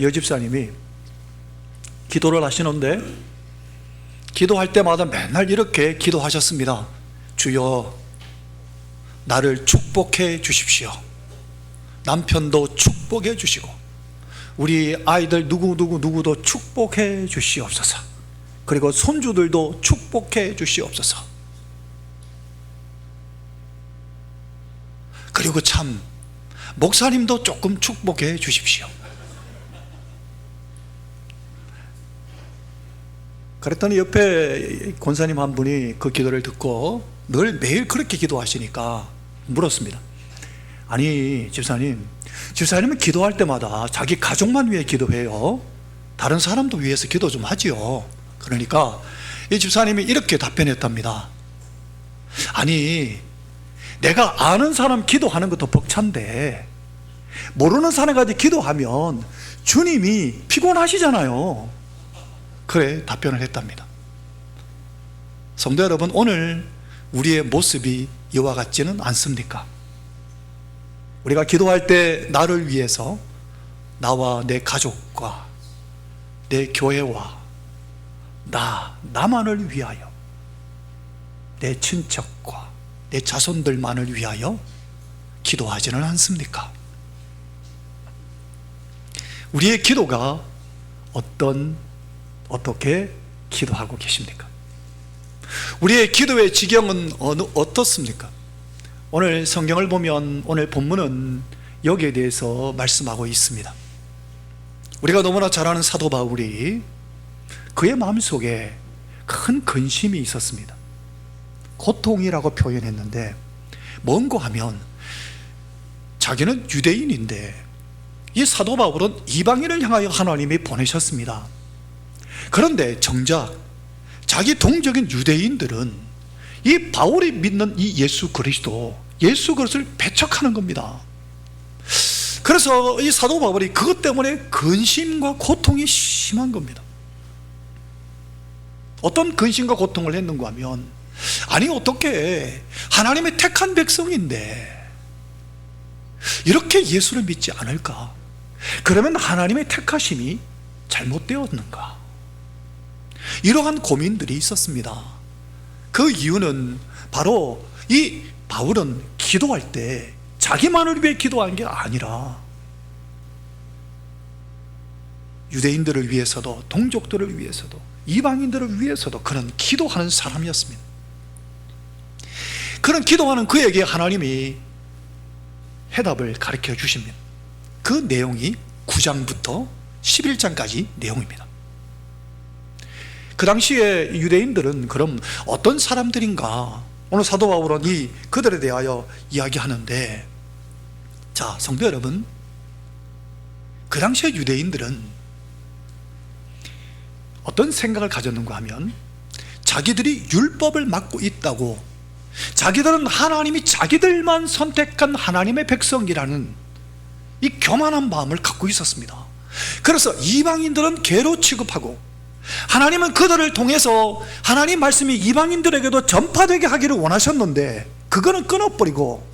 여집사님이 기도를 하시는데 기도할 때마다 맨날 이렇게 기도하셨습니다. 주여 나를 축복해 주십시오. 남편도 축복해 주시고 우리 아이들 누구 누구 누구도 축복해 주시옵소서. 그리고 손주들도 축복해 주시옵소서. 그리고 참 목사님도 조금 축복해 주십시오. 그랬더니 옆에 권사님 한 분이 그 기도를 듣고 늘 매일 그렇게 기도하시니까 물었습니다. 아니, 집사님, 집사님은 기도할 때마다 자기 가족만 위해 기도해요. 다른 사람도 위해서 기도 좀 하지요. 그러니까 이 집사님이 이렇게 답변했답니다. 아니, 내가 아는 사람 기도하는 것도 벅찬데, 모르는 사람까지 기도하면 주님이 피곤하시잖아요. 그래 답변을 했답니다. 성도 여러분, 오늘 우리의 모습이 이와 같지는 않습니까? 우리가 기도할 때 나를 위해서 나와 내 가족과 내 교회와 나, 나만을 위하여 내 친척과 내 자손들만을 위하여 기도하지는 않습니까? 우리의 기도가 어떤 어떻게 기도하고 계십니까? 우리의 기도의 지경은 어느, 어떻습니까? 오늘 성경을 보면 오늘 본문은 여기에 대해서 말씀하고 있습니다. 우리가 너무나 잘 아는 사도 바울이 그의 마음속에 큰 근심이 있었습니다. 고통이라고 표현했는데 뭔고 하면 자기는 유대인인데 이 사도 바울은 이방인을 향하여 하나님이 보내셨습니다. 그런데 정작 자기 동적인 유대인들은 이 바울이 믿는 이 예수 그리스도, 예수 그리스도를 배척하는 겁니다. 그래서 이 사도 바울이 그것 때문에 근심과 고통이 심한 겁니다. 어떤 근심과 고통을 했는가 하면, 아니, 어떻게 하나님의 택한 백성인데, 이렇게 예수를 믿지 않을까? 그러면 하나님의 택하심이 잘못되었는가? 이러한 고민들이 있었습니다. 그 이유는 바로 이 바울은 기도할 때 자기만을 위해 기도한 게 아니라 유대인들을 위해서도 동족들을 위해서도 이방인들을 위해서도 그런 기도하는 사람이었습니다. 그런 기도하는 그에게 하나님이 해답을 가르쳐 주십니다. 그 내용이 9장부터 11장까지 내용입니다. 그 당시에 유대인들은 그럼 어떤 사람들인가? 오늘 사도 바울은 이 그들에 대하여 이야기하는데 자, 성도 여러분. 그 당시에 유대인들은 어떤 생각을 가졌는가 하면 자기들이 율법을 맡고 있다고 자기들은 하나님이 자기들만 선택한 하나님의 백성이라는 이 교만한 마음을 갖고 있었습니다. 그래서 이방인들은 개로 취급하고 하나님은 그들을 통해서 하나님 말씀이 이방인들에게도 전파되게 하기를 원하셨는데 그거는 끊어버리고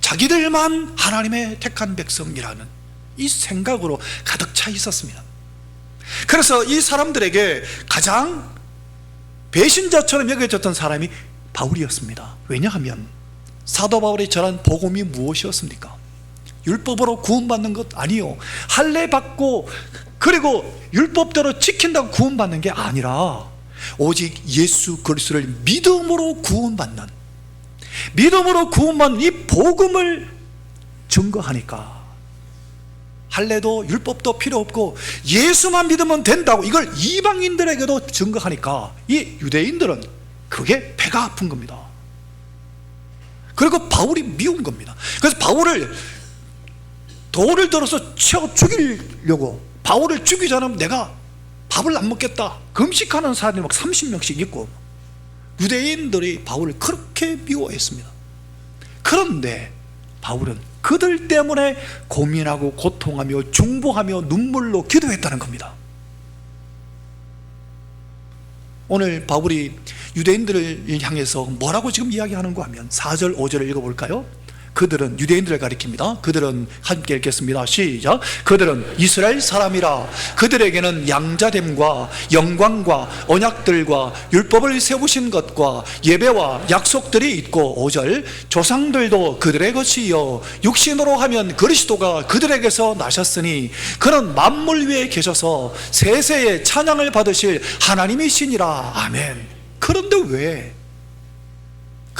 자기들만 하나님의 택한 백성이라는 이 생각으로 가득 차 있었습니다. 그래서 이 사람들에게 가장 배신자처럼 여겨졌던 사람이 바울이었습니다. 왜냐하면 사도 바울이 전한 복음이 무엇이었습니까? 율법으로 구원받는 것 아니요. 할례 받고 그리고 율법대로 지킨다고 구원받는 게 아니라 오직 예수 그리스도를 믿음으로 구원받는 믿음으로 구원받는 이 복음을 증거하니까 할례도 율법도 필요 없고 예수만 믿으면 된다고 이걸 이방인들에게도 증거하니까 이 유대인들은 그게 배가 아픈 겁니다. 그리고 바울이 미운 겁니다. 그래서 바울을 돌을 들어서 쳐 죽이려고 바울을 죽이자면 내가 밥을 안 먹겠다. 금식하는 사람이 막 30명씩 있고 유대인들이 바울을 그렇게 미워했습니다. 그런데 바울은 그들 때문에 고민하고 고통하며 중보하며 눈물로 기도했다는 겁니다. 오늘 바울이 유대인들을 향해서 뭐라고 지금 이야기하는가 하면 4절, 5절을 읽어볼까요? 그들은 유대인들을 가리킵니다. 그들은 함께 읽겠습니다. 시작. 그들은 이스라엘 사람이라 그들에게는 양자됨과 영광과 언약들과 율법을 세우신 것과 예배와 약속들이 있고 5절 조상들도 그들의 것이요 육신으로 하면 그리스도가 그들에게서 나셨으니 그는 만물 위에 계셔서 세세의 찬양을 받으실 하나님이시니라. 아멘. 그런데 왜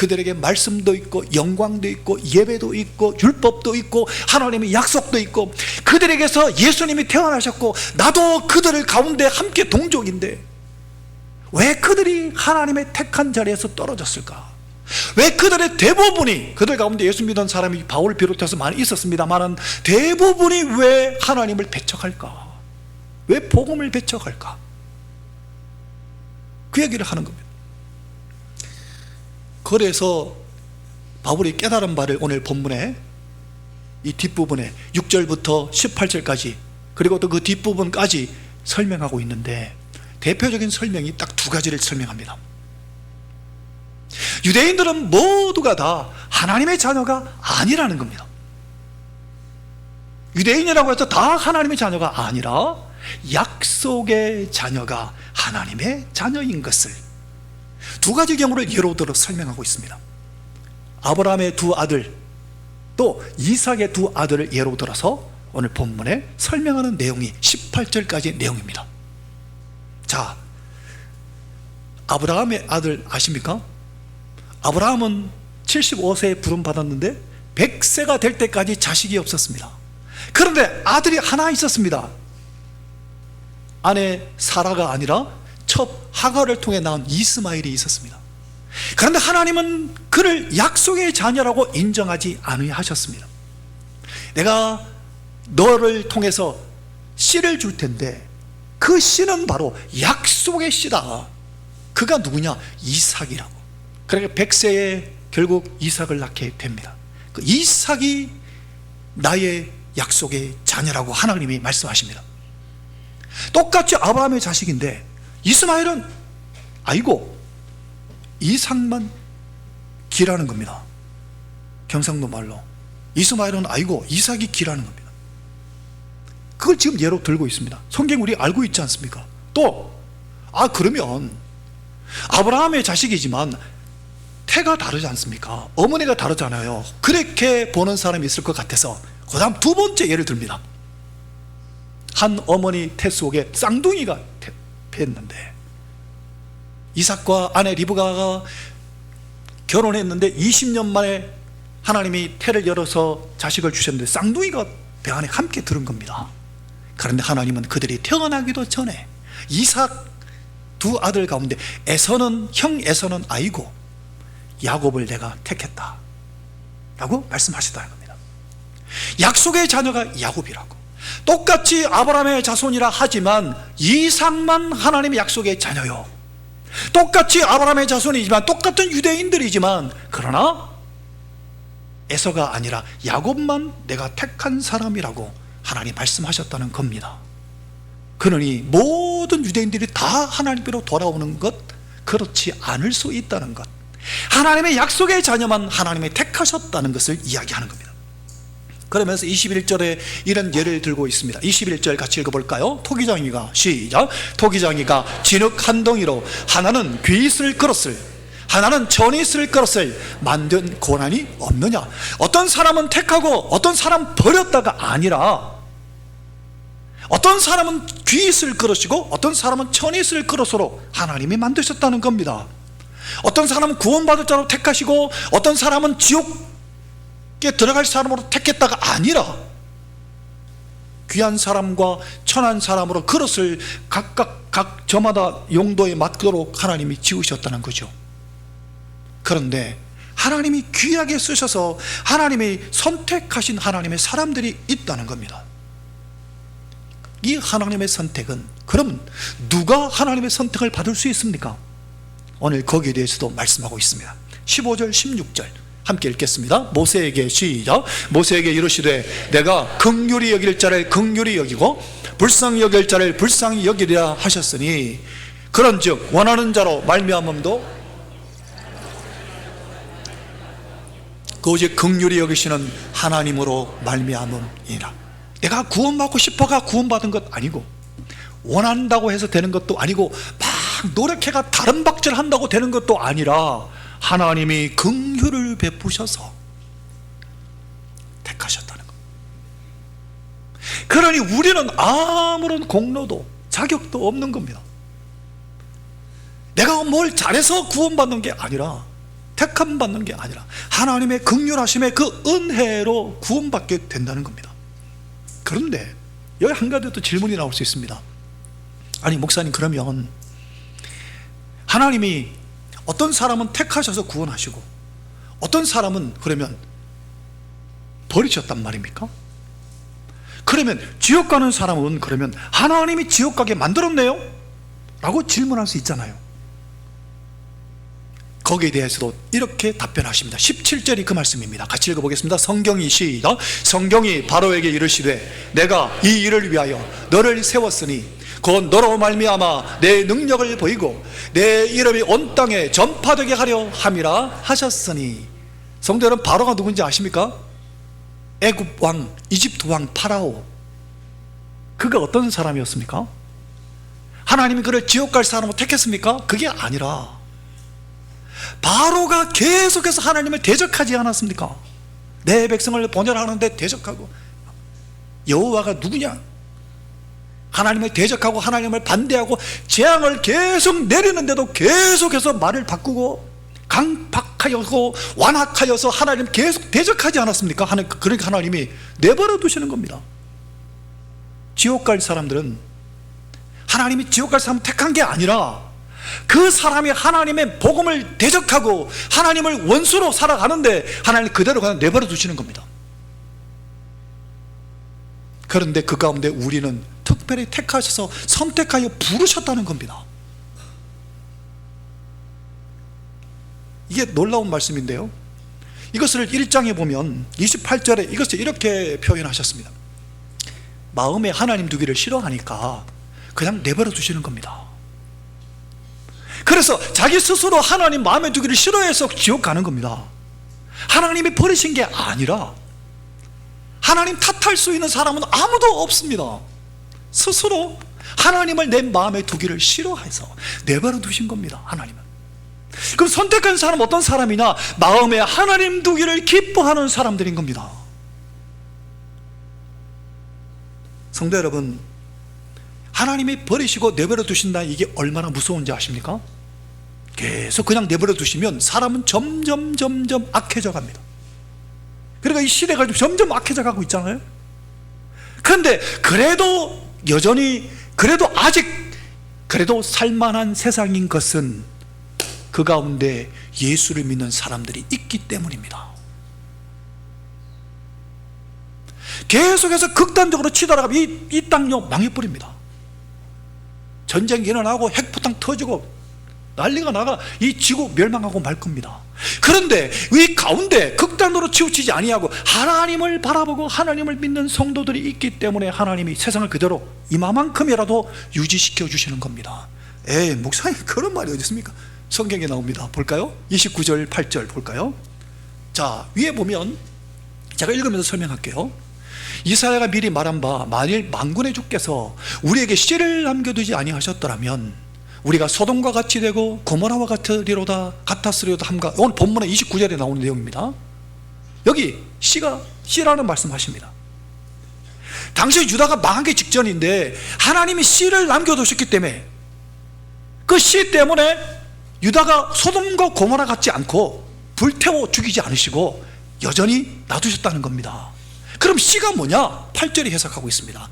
그들에게 말씀도 있고 영광도 있고 예배도 있고 율법도 있고 하나님의 약속도 있고 그들에게서 예수님이 태어나셨고 나도 그들을 가운데 함께 동족인데 왜 그들이 하나님의 택한 자리에서 떨어졌을까? 왜 그들의 대부분이 그들 가운데 예수 믿은 사람이 바울을 비롯해서 많이 있었습니다만은 대부분이 왜 하나님을 배척할까? 왜 복음을 배척할까? 그 얘기를 하는 겁니다. 그래서 바울이 깨달은 바를 오늘 본문에 이 뒷부분에 6절부터 18절까지 그리고 또 그 뒷부분까지 설명하고 있는데 대표적인 설명이 딱 두 가지를 설명합니다. 유대인들은 모두가 다 하나님의 자녀가 아니라는 겁니다. 유대인이라고 해서 다 하나님의 자녀가 아니라 약속의 자녀가 하나님의 자녀인 것을 두 가지 경우를 예로 들어 설명하고 있습니다. 아브라함의 두 아들 또 이삭의 두 아들을 예로 들어서 오늘 본문에 설명하는 내용이 18절까지 내용입니다. 자, 아브라함의 아들 아십니까? 아브라함은 75세에 부름 받았는데 100세가 될 때까지 자식이 없었습니다. 그런데 아들이 하나 있었습니다. 아내 사라가 아니라 첩 하가를 통해 낳은 이스마엘이 있었습니다. 그런데 하나님은 그를 약속의 자녀라고 인정하지 않으셨습니다. 내가 너를 통해서 씨를 줄 텐데 그 씨는 바로 약속의 씨다. 그가 누구냐? 이삭이라고. 그러니까 백세에 결국 이삭을 낳게 됩니다. 그 이삭이 나의 약속의 자녀라고 하나님이 말씀하십니다. 똑같이 아브라함의 자식인데 이스마엘은 아이고 이삭만 기라는 겁니다. 경상도 말로 이스마엘은 아이고 이삭이 기라는 겁니다. 그걸 지금 예로 들고 있습니다. 성경 우리 알고 있지 않습니까? 또 아 그러면 아브라함의 자식이지만 태가 다르지 않습니까? 어머니가 다르잖아요. 그렇게 보는 사람이 있을 것 같아서 그 다음 두 번째 예를 듭니다. 한 어머니 태 속에 쌍둥이가 태했는데 이삭과 아내 리브가가 결혼했는데 20년 만에 하나님이 태를 열어서 자식을 주셨는데 쌍둥이가 배 안에 함께 들은 겁니다. 그런데 하나님은 그들이 태어나기도 전에 이삭 두 아들 가운데 에서는 형 에서는 아이고 야곱을 내가 택했다. 라고 말씀하시다는 겁니다. 약속의 자녀가 야곱이라고. 똑같이 아브라함의 자손이라 하지만 이삭만 하나님의 약속의 자녀요. 똑같이 아브라함의 자손이지만 똑같은 유대인들이지만 그러나 에서가 아니라 야곱만 내가 택한 사람이라고 하나님 말씀하셨다는 겁니다. 그러니 모든 유대인들이 다 하나님께로 돌아오는 것 그렇지 않을 수 있다는 것. 하나님의 약속의 자녀만 하나님이 택하셨다는 것을 이야기하는 겁니다. 그러면서 21절에 이런 예를 들고 있습니다. 21절 같이 읽어볼까요? 토기장이가 시작. 토기장이가 진흙 한 덩이로 하나는 귀있을 그릇을 하나는 전이있을 그릇을 만든 고난이 없느냐? 어떤 사람은 택하고 어떤 사람 버렸다가 아니라 어떤 사람은 귀있을 그릇이고 어떤 사람은 천이있을 그릇으로 하나님이 만드셨다는 겁니다. 어떤 사람은 구원받을 자로 택하시고 어떤 사람은 지옥에 들어갈 사람으로 택했다가 아니라 귀한 사람과 천한 사람으로 그릇을 각각 각 저마다 용도에 맞도록 하나님이 지으셨다는 거죠. 그런데 하나님이 귀하게 쓰셔서 하나님이 선택하신 하나님의 사람들이 있다는 겁니다. 이 하나님의 선택은 그럼 누가 하나님의 선택을 받을 수 있습니까? 오늘 거기에 대해서도 말씀하고 있습니다. 15절, 16절 함께 읽겠습니다. 모세에게 시작. 모세에게 이르시되 내가 긍휼히 여길 자를 긍휼히 여기고 불쌍히 여길 자를 불쌍히 여기리라 하셨으니 그런즉 원하는 자로 말미암음도 그 오직 극률이 여기시는 하나님으로 말미암음이라 내가 구원받고 싶어가 구원받은 것 아니고 원한다고 해서 되는 것도 아니고 막 노력해가 다른 박질 한다고 되는 것도 아니라 하나님이 긍휼을 베푸셔서 택하셨다는 것. 그러니 우리는 아무런 공로도 자격도 없는 겁니다. 내가 뭘 잘해서 구원받는 게 아니라 택함 받는 게 아니라 하나님의 긍휼하심의 그 은혜로 구원받게 된다는 겁니다. 그런데 여기 한 가지 또 질문이 나올 수 있습니다. 아니 목사님 그러면 하나님이 어떤 사람은 택하셔서 구원하시고 어떤 사람은 그러면 버리셨단 말입니까? 그러면 지옥 가는 사람은 그러면 하나님이 지옥 가게 만들었네요? 라고 질문할 수 있잖아요. 거기에 대해서도 이렇게 답변하십니다. 17절이 그 말씀입니다. 같이 읽어보겠습니다. 성경이 시작. 성경이 바로에게 이르시되 내가 이 일을 위하여 너를 세웠으니 곧 너로 말미암아 내 능력을 보이고 내 이름이 온 땅에 전파되게 하려 함이라 하셨으니 성도 여러분 바로가 누군지 아십니까? 애굽 왕 이집트 왕 파라오 그가 어떤 사람이었습니까? 하나님이 그를 지옥 갈 사람으로 택했습니까? 그게 아니라 바로가 계속해서 하나님을 대적하지 않았습니까? 내 백성을 번열하는데 대적하고 여호와가 누구냐? 하나님을 대적하고 하나님을 반대하고 재앙을 계속 내리는데도 계속해서 말을 바꾸고 강박하여서 완악하여서 하나님 계속 대적하지 않았습니까? 하나님, 그러니까 하나님이 내버려 두시는 겁니다. 지옥 갈 사람들은 하나님이 지옥 갈 사람 택한 게 아니라 그 사람이 하나님의 복음을 대적하고 하나님을 원수로 살아가는데 하나님 그대로 그냥 내버려 두시는 겁니다. 그런데 그 가운데 우리는 특별히 택하셔서 선택하여 부르셨다는 겁니다. 이게 놀라운 말씀인데요. 이것을 1장에 보면 28절에 이것을 이렇게 표현하셨습니다. 마음에 하나님 두기를 싫어하니까 그냥 내버려 두시는 겁니다. 그래서 자기 스스로 하나님 마음에 두기를 싫어해서 지옥 가는 겁니다. 하나님이 버리신 게 아니라 하나님 탓할 수 있는 사람은 아무도 없습니다. 스스로 하나님을 내 마음에 두기를 싫어해서 내버려 두신 겁니다. 하나님은. 그럼 선택한 사람 어떤 사람이냐? 마음에 하나님 두기를 기뻐하는 사람들인 겁니다. 성도 여러분, 하나님이 버리시고 내버려 두신다 이게 얼마나 무서운지 아십니까? 계속 그냥 내버려 두시면 사람은 점점 점점 악해져 갑니다. 그러니까 이 시대가 점점 악해져 가고 있잖아요. 그런데 그래도 여전히 그래도 아직 그래도 살만한 세상인 것은 그 가운데 예수를 믿는 사람들이 있기 때문입니다. 계속해서 극단적으로 치달아가면 이, 이 땅요 망해버립니다. 전쟁이 일어나고 핵포탄 터지고 난리가 나가 이 지구 멸망하고 말 겁니다. 그런데 이 가운데 극단으로 치우치지 아니하고 하나님을 바라보고 하나님을 믿는 성도들이 있기 때문에 하나님이 세상을 그대로 이마만큼이라도 유지시켜 주시는 겁니다. 에이 목사님 그런 말이 어디 있습니까? 성경에 나옵니다. 볼까요? 29절 8절 볼까요? 자 위에 보면 제가 읽으면서 설명할게요. 이사야가 미리 말한 바 만일 만군의 주께서 우리에게 씨를 남겨두지 아니하셨더라면 우리가 소돔과 같이 되고 고모라와 같으리로다 같았으리로다 함과 오늘 본문의 29절에 나오는 내용입니다. 여기 씨가 씨라는 말씀하십니다. 당시 유다가 망하기 직전인데 하나님이 씨를 남겨두셨기 때문에 그 씨 때문에 유다가 소돔과 고모라 같지 않고 불태워 죽이지 않으시고 여전히 놔두셨다는 겁니다. 그럼 씨가 뭐냐? 8절이 해석하고 있습니다.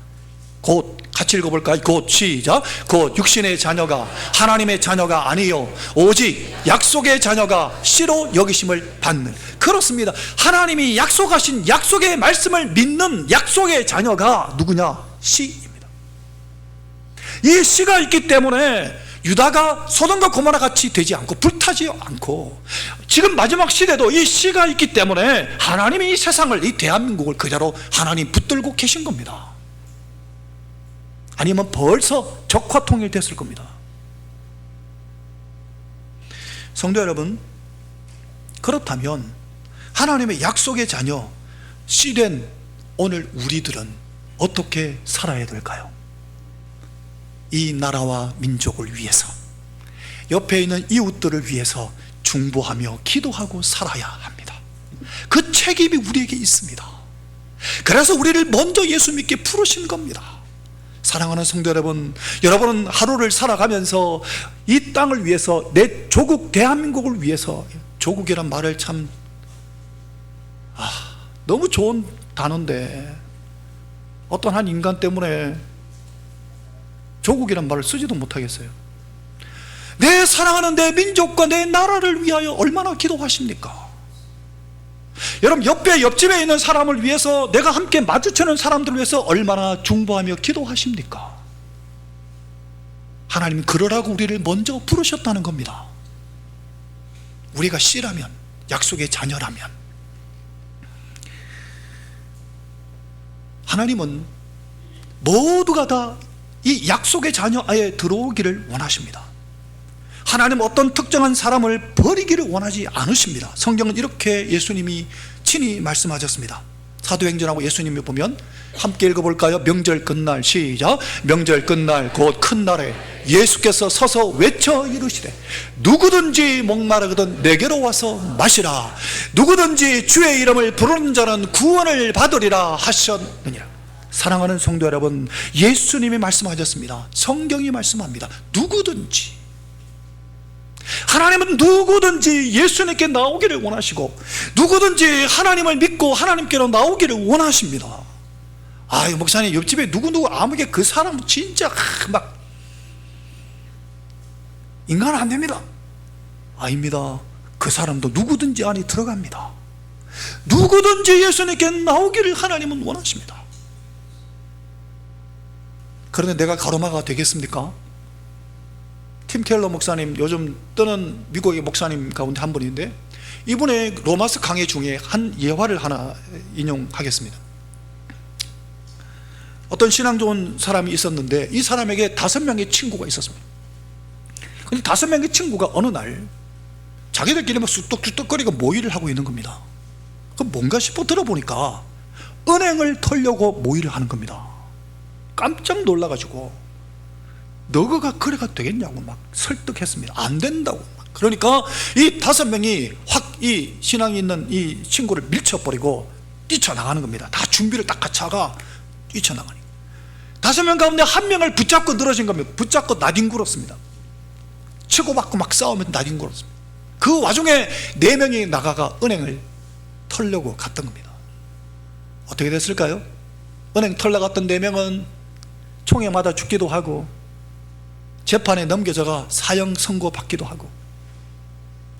곧 같이 읽어볼까요? 곧 시작. 곧 육신의 자녀가 하나님의 자녀가 아니요 오직 약속의 자녀가 씨로 여기심을 받는 그렇습니다. 하나님이 약속하신 약속의 말씀을 믿는 약속의 자녀가 누구냐? 씨입니다. 이 씨가 있기 때문에 유다가 소돔과 고모라 같이 되지 않고 불타지 않고 지금 마지막 시대도 이 씨가 있기 때문에 하나님이 이 세상을 이 대한민국을 그대로 하나님 붙들고 계신 겁니다. 아니면 벌써 적화 통일됐을 겁니다. 성도 여러분, 그렇다면 하나님의 약속의 자녀 씨된 오늘 우리들은 어떻게 살아야 될까요? 이 나라와 민족을 위해서 옆에 있는 이웃들을 위해서 중보하며 기도하고 살아야 합니다. 그 책임이 우리에게 있습니다. 그래서 우리를 먼저 예수 믿게 부르신 겁니다. 사랑하는 성도 여러분, 여러분은 하루를 살아가면서 이 땅을 위해서 내 조국 대한민국을 위해서 조국이란 말을 참 아, 너무 좋은 단어인데 어떤 한 인간 때문에 조국이란 말을 쓰지도 못하겠어요. 내 사랑하는 내 민족과 내 나라를 위하여 얼마나 기도하십니까? 여러분 옆에 옆집에 있는 사람을 위해서 내가 함께 마주치는 사람들을 위해서 얼마나 중보하며 기도하십니까? 하나님은 그러라고 우리를 먼저 부르셨다는 겁니다. 우리가 씨라면 약속의 자녀라면 하나님은 모두가 다 이 약속의 자녀에 들어오기를 원하십니다. 하나님 어떤 특정한 사람을 버리기를 원하지 않으십니다. 성경은 이렇게 예수님이 친히 말씀하셨습니다. 사도행전하고 예수님이 보면 함께 읽어볼까요? 명절 끝날 시작 명절 끝날 곧 큰 날에 예수께서 서서 외쳐 이르시되 누구든지 목마르거든 내게로 와서 마시라 누구든지 주의 이름을 부르는 자는 구원을 받으리라 하셨느니라 사랑하는 성도 여러분 예수님이 말씀하셨습니다 성경이 말씀합니다 누구든지 하나님은 누구든지 예수님께 나오기를 원하시고 누구든지 하나님을 믿고 하나님께로 나오기를 원하십니다. 아유 목사님 옆집에 누구누구 아무게 그 사람은 진짜 아, 막 인간 안 됩니다. 아닙니다. 그 사람도 누구든지 안에 들어갑니다. 누구든지 예수님께 나오기를 하나님은 원하십니다. 그런데 내가 가로마가 되겠습니까? 팀 켈러 목사님 요즘 뜨는 미국의 목사님 가운데 한 분인데 이분의 로마스 강해 중에 한 예화를 하나 인용하겠습니다. 어떤 신앙 좋은 사람이 있었는데 이 사람에게 다섯 명의 친구가 있었습니다. 근데 다섯 명의 친구가 어느 날 자기들끼리 막 쑥떡쑥떡거리고 모의를 하고 있는 겁니다. 그 뭔가 싶어 들어보니까 은행을 털려고 모의를 하는 겁니다. 깜짝 놀라가지고 너가 그래가 되겠냐고 막 설득했습니다. 안 된다고. 그러니까 이 다섯 명이 확 이 신앙이 있는 이 친구를 밀쳐버리고 뛰쳐나가는 겁니다. 다 준비를 딱 갖춰가 뛰쳐나가니. 다섯 명 가운데 한 명을 붙잡고 늘어진 겁니다. 붙잡고 나뒹굴었습니다. 치고받고 막 싸우면 나뒹굴었습니다. 그 와중에 네 명이 나가가 은행을 털려고 갔던 겁니다. 어떻게 됐을까요? 은행 털러 갔던 네 명은 총에 맞아 죽기도 하고 재판에 넘겨져가 사형 선고 받기도 하고.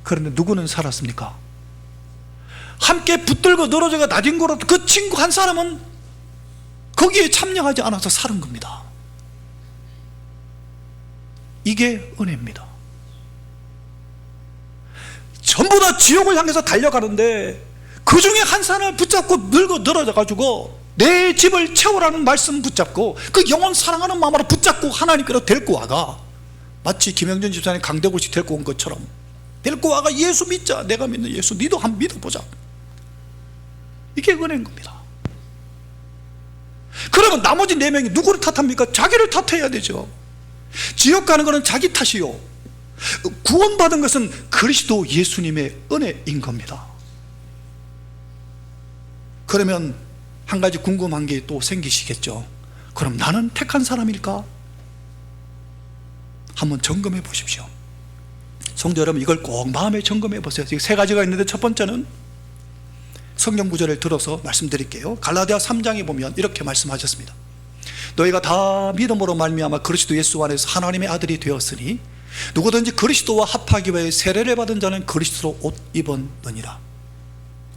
그런데 누구는 살았습니까? 함께 붙들고 늘어져가 나뒹굴었던 그 친구 한 사람은 거기에 참여하지 않아서 살은 겁니다. 이게 은혜입니다. 전부 다 지옥을 향해서 달려가는데 그 중에 한 사람을 붙잡고 늙어 늘어져 가지고 내 집을 채우라는 말씀 붙잡고 그 영혼 사랑하는 마음으로 붙잡고 하나님께로 데리고 와가. 마치 김영준 집사님 강대구씨 데리고 온 것처럼. 데리고 와가 예수 믿자. 내가 믿는 예수 니도 한번 믿어보자. 이게 은혜인 겁니다. 그러면 나머지 네 명이 누구를 탓합니까? 자기를 탓해야 되죠. 지옥 가는 것은 자기 탓이요. 구원받은 것은 그리스도 예수님의 은혜인 겁니다. 그러면 한 가지 궁금한 게 또 생기시겠죠. 그럼 나는 택한 사람일까? 한번 점검해 보십시오. 성도 여러분 이걸 꼭 마음에 점검해 보세요. 세 가지가 있는데 첫 번째는 성경 구절을 들어서 말씀드릴게요. 갈라디아 3장에 보면 이렇게 말씀하셨습니다. 너희가 다 믿음으로 말미암아 그리스도 예수 안에서 하나님의 아들이 되었으니 누구든지 그리스도와 합하기 위해 세례를 받은 자는 그리스도로 옷 입었느니라.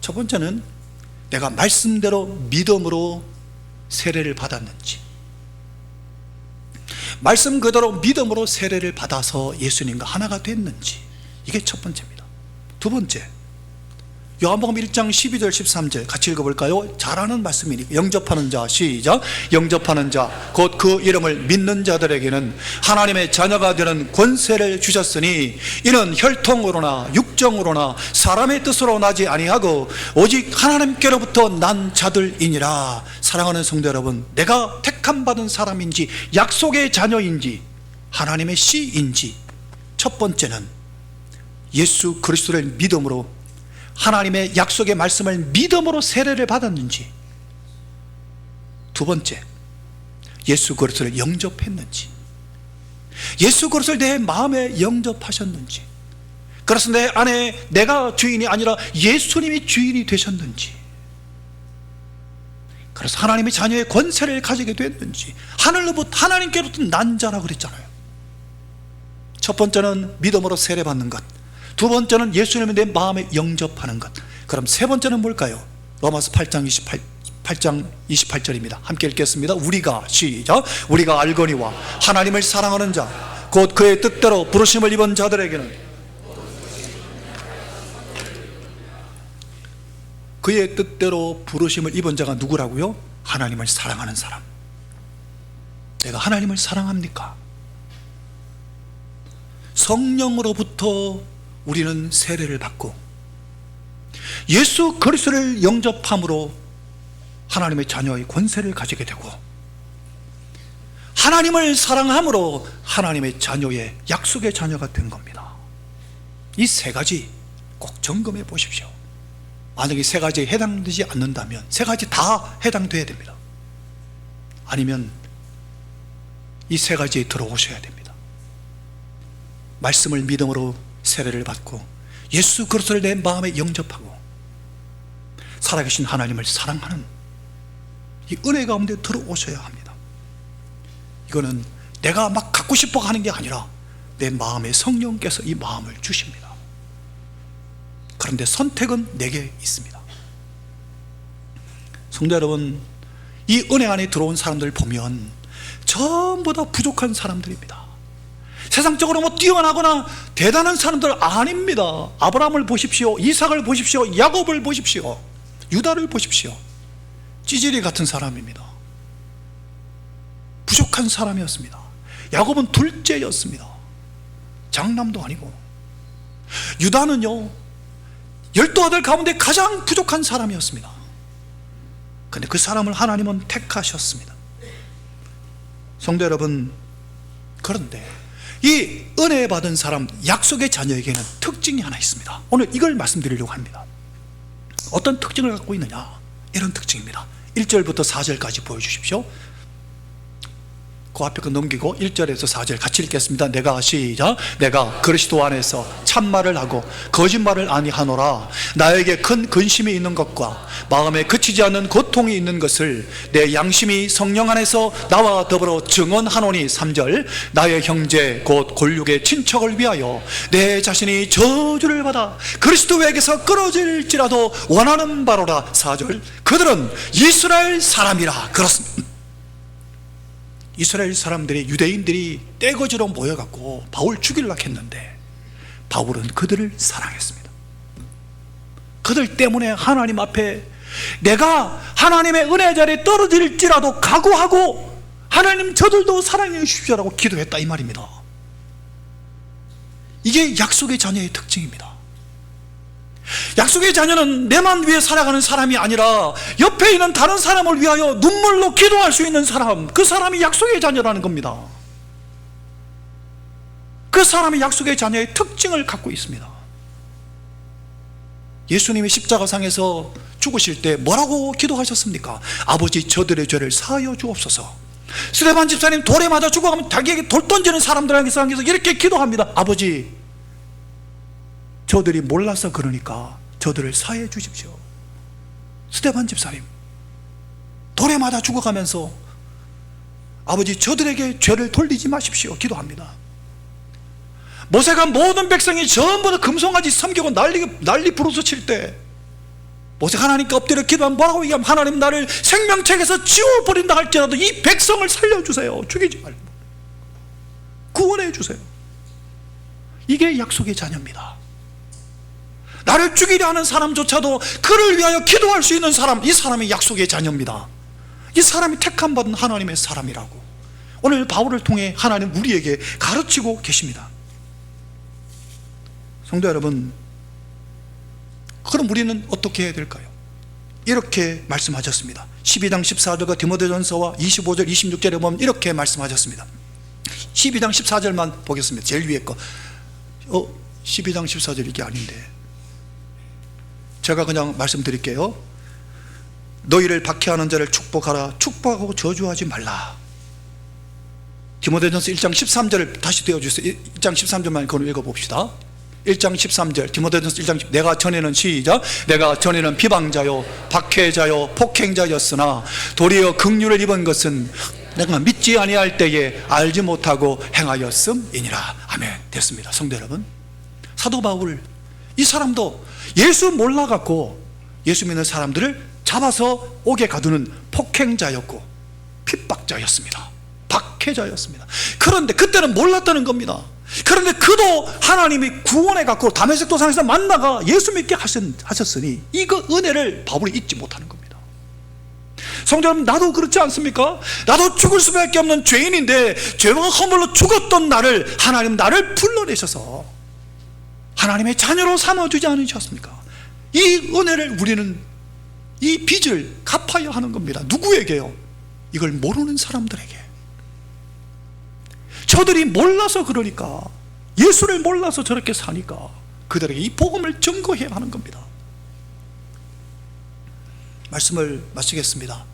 첫 번째는 내가 말씀대로 믿음으로 세례를 받았는지 말씀 그대로 믿음으로 세례를 받아서 예수님과 하나가 됐는지 이게 첫 번째입니다. 두 번째 요한복음 1장 12절 13절 같이 읽어볼까요? 잘하는 말씀이니까 영접하는 자 시작 영접하는 자 곧 그 이름을 믿는 자들에게는 하나님의 자녀가 되는 권세를 주셨으니 이는 혈통으로나 육정으로나 사람의 뜻으로 나지 아니하고 오직 하나님께로부터 난 자들이니라 사랑하는 성도 여러분 내가 택함 받은 사람인지 약속의 자녀인지 하나님의 씨인지 첫 번째는 예수 그리스도를 믿음으로 하나님의 약속의 말씀을 믿음으로 세례를 받았는지. 두 번째 예수 그리스도를 영접했는지. 예수 그리스도를 내 마음에 영접하셨는지. 그래서 내 안에 내가 주인이 아니라 예수님이 주인이 되셨는지. 그래서 하나님의 자녀의 권세를 가지게 됐는지. 하늘로부터 하나님께로부터 난 자라 그랬잖아요. 첫 번째는 믿음으로 세례받는 것. 두 번째는 예수님을 내 마음에 영접하는 것. 그럼 세 번째는 뭘까요? 로마서 8장 28, 8장 28절입니다. 함께 읽겠습니다. 우리가 시작. 우리가 알거니와 하나님을 사랑하는 자, 곧 그의 뜻대로 부르심을 입은 자들에게는 그의 뜻대로 부르심을 입은 자가 누구라고요? 하나님을 사랑하는 사람. 내가 하나님을 사랑합니까? 성령으로부터 우리는 세례를 받고 예수 그리스도를 영접함으로 하나님의 자녀의 권세를 가지게 되고 하나님을 사랑함으로 하나님의 자녀의 약속의 자녀가 된 겁니다. 이 세 가지 꼭 점검해 보십시오. 만약에 세 가지에 해당되지 않는다면 세 가지 다 해당돼야 됩니다. 아니면 이 세 가지에 들어오셔야 됩니다. 말씀을 믿음으로 세례를 받고 예수 그리스도를 내 마음에 영접하고 살아계신 하나님을 사랑하는 이 은혜 가운데 들어오셔야 합니다. 이거는 내가 막 갖고 싶어 하는 게 아니라 내 마음에 성령께서 이 마음을 주십니다. 그런데 선택은 내게 있습니다. 성도 여러분, 이 은혜 안에 들어온 사람들 보면 전부 다 부족한 사람들입니다. 세상적으로 뭐 뛰어나거나 대단한 사람들 아닙니다. 아브라함을 보십시오. 이삭을 보십시오. 야곱을 보십시오. 유다를 보십시오. 찌질이 같은 사람입니다. 부족한 사람이었습니다. 야곱은 둘째였습니다. 장남도 아니고. 유다는요, 열두 아들 가운데 가장 부족한 사람이었습니다. 근데 그 사람을 하나님은 택하셨습니다. 성도 여러분, 그런데 이 은혜 받은 사람, 약속의 자녀에게는 특징이 하나 있습니다. 오늘 이걸 말씀드리려고 합니다. 어떤 특징을 갖고 있느냐? 이런 특징입니다. 1절부터 4절까지 보여주십시오. 그 앞에 거 넘기고 1절에서 4절 같이 읽겠습니다. 내가 시작. 내가 그리스도 안에서 참말을 하고 거짓말을 아니하노라. 나에게 큰 근심이 있는 것과 마음에 그치지 않는 고통이 있는 것을 내 양심이 성령 안에서 나와 더불어 증언하노니 3절. 나의 형제 곧 골육의 친척을 위하여 내 자신이 저주를 받아 그리스도에게서 끊어질지라도 원하는 바로라 4절. 그들은 이스라엘 사람이라 그렇습니다. 이스라엘 사람들이 유대인들이 떼거지로 모여갖고 바울 죽이려고 했는데 바울은 그들을 사랑했습니다. 그들 때문에 하나님 앞에 내가 하나님의 은혜 자리에 떨어질지라도 각오하고 하나님 저들도 사랑해 주십시오라고 기도했다 이 말입니다. 이게 약속의 자녀의 특징입니다. 약속의 자녀는 내만 위해 살아가는 사람이 아니라 옆에 있는 다른 사람을 위하여 눈물로 기도할 수 있는 사람, 그 사람이 약속의 자녀라는 겁니다. 그 사람이 약속의 자녀의 특징을 갖고 있습니다. 예수님이 십자가상에서 죽으실 때 뭐라고 기도하셨습니까? 아버지 저들의 죄를 사하여 주옵소서. 스테반 집사님 돌에 맞아 죽어가면 자기에게 돌 던지는 사람들에게서 이렇게 기도합니다. 아버지 저들이 몰라서 그러니까 저들을 사해 주십시오. 스테반 집사님 돌에 맞아 죽어가면서 아버지 저들에게 죄를 돌리지 마십시오. 기도합니다. 모세가 모든 백성이 전부 다 금송아지 섬기고 난리 난리 부르서 칠 때 모세가 하나님께 엎드려 기도하면 뭐라고 얘기하면 하나님 나를 생명책에서 지워버린다 할지라도 이 백성을 살려주세요. 죽이지 말고 구원해 주세요. 이게 약속의 자녀입니다. 나를 죽이려 하는 사람조차도 그를 위하여 기도할 수 있는 사람, 이 사람이 약속의 자녀입니다. 이 사람이 택함 받은 하나님의 사람이라고. 오늘 바울을 통해 하나님 우리에게 가르치고 계십니다. 성도 여러분, 그럼 우리는 어떻게 해야 될까요? 이렇게 말씀하셨습니다. 12장 14절과 디모데전서와 25절, 26절에 보면 이렇게 말씀하셨습니다. 12장 14절만 보겠습니다. 제일 위에 거. 어, 12장 14절 이게 아닌데. 제가 그냥 말씀드릴게요. 너희를 박해하는 자를 축복하라. 축복하고 저주하지 말라. 디모데전서 1장 13절을 다시 떼어 주세요. 1장 13절만 그걸 읽어 봅시다. 1장 13절 디모데전서 1장 10 내가 전에는 시작 내가 전에는 비방자요 박해자요 폭행자였으나 도리어 긍휼을 입은 것은 내가 믿지 아니할 때에 알지 못하고 행하였음이니라 아멘 됐습니다 성도 여러분 사도 바울 이 사람도 예수 몰라갖고 예수 믿는 사람들을 잡아서 옥에 가두는 폭행자였고 핍박자였습니다. 박해자였습니다. 그런데 그때는 몰랐다는 겁니다. 그런데 그도 하나님이 구원해 갖고 다메섹 도상에서 만나가 예수 믿게 하셨, 하셨으니 이거 은혜를 바울이 잊지 못하는 겁니다. 성도 여러분 나도 그렇지 않습니까? 나도 죽을 수밖에 없는 죄인인데 죄와 허물로 죽었던 나를 하나님 나를 불러내셔서 하나님의 자녀로 삼아주지 않으셨습니까? 이 은혜를 우리는 이 빚을 갚아야 하는 겁니다 누구에게요? 이걸 모르는 사람들에게 저들이 몰라서 그러니까 예수를 몰라서 저렇게 사니까 그들에게 이 복음을 증거해야 하는 겁니다 말씀을 마치겠습니다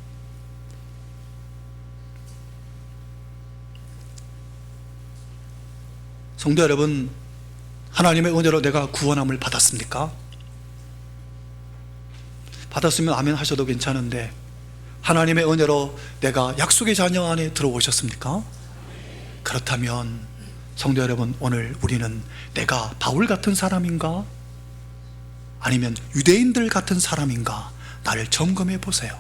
성도 여러분 하나님의 은혜로 내가 구원함을 받았습니까? 받았으면 아멘 하셔도 괜찮은데 하나님의 은혜로 내가 약속의 자녀 안에 들어오셨습니까? 그렇다면 성도 여러분 오늘 우리는 내가 바울 같은 사람인가? 아니면 유대인들 같은 사람인가? 나를 점검해 보세요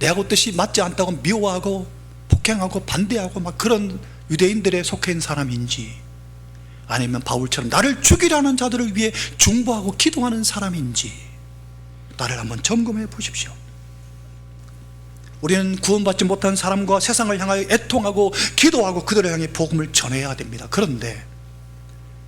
내하고 뜻이 맞지 않다고 미워하고 폭행하고 반대하고 막 그런 유대인들에 속해 있는 사람인지 아니면 바울처럼 나를 죽이라는 자들을 위해 중보하고 기도하는 사람인지 나를 한번 점검해 보십시오. 우리는 구원받지 못한 사람과 세상을 향하여 애통하고 기도하고 그들을 향해 복음을 전해야 됩니다. 그런데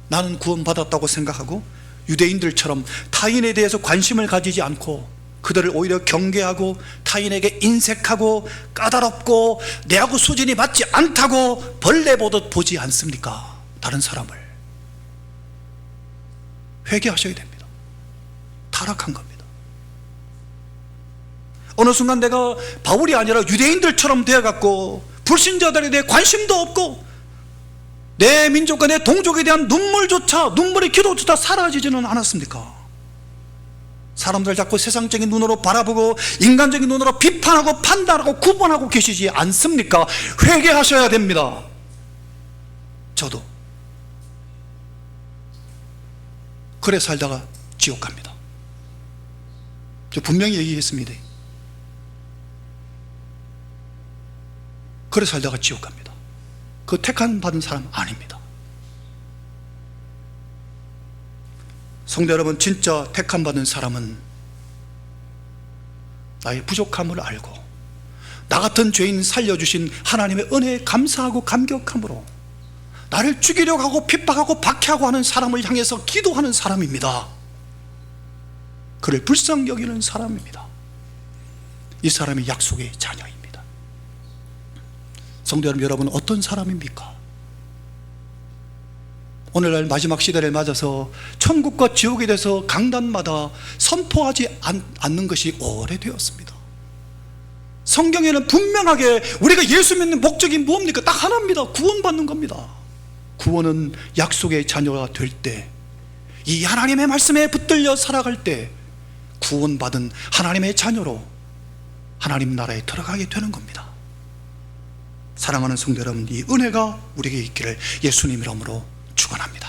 나는 구원받았다고 생각하고 유대인들처럼 타인에 대해서 관심을 가지지 않고 그들을 오히려 경계하고 타인에게 인색하고 까다롭고 내하고 수준이 맞지 않다고 벌레 보듯 보지 않습니까? 다른 사람을 회개하셔야 됩니다 타락한 겁니다 어느 순간 내가 바울이 아니라 유대인들처럼 되어갖고 불신자들에 대해 관심도 없고 내 민족과 내 동족에 대한 눈물조차 눈물의 기도조차 사라지지는 않았습니까? 사람들 자꾸 세상적인 눈으로 바라보고 인간적인 눈으로 비판하고 판단하고 구분하고 계시지 않습니까? 회개하셔야 됩니다 저도 그래 살다가 지옥 갑니다. 저 분명히 얘기했습니다. 그래 살다가 지옥 갑니다. 그 택한 받은 사람 아닙니다. 성도 여러분 진짜 택한 받은 사람은 나의 부족함을 알고 나 같은 죄인 살려주신 하나님의 은혜에 감사하고 감격함으로 나를 죽이려고 하고 핍박하고 박해하고 하는 사람을 향해서 기도하는 사람입니다. 그를 불쌍히 여기는 사람입니다. 이 사람이 약속의 자녀입니다. 성도 여러분 어떤 사람입니까? 오늘날 마지막 시대를 맞아서 천국과 지옥에 대해서 강단마다 선포하지 않, 않는 것이 오래되었습니다. 성경에는 분명하게 우리가 예수 믿는 목적이 뭡니까? 딱 하나입니다. 구원받는 겁니다 구원은 약속의 자녀가 될 때 이 하나님의 말씀에 붙들려 살아갈 때 구원받은 하나님의 자녀로 하나님 나라에 들어가게 되는 겁니다. 사랑하는 성도 여러분 이 은혜가 우리에게 있기를 예수님 이름으로 축원합니다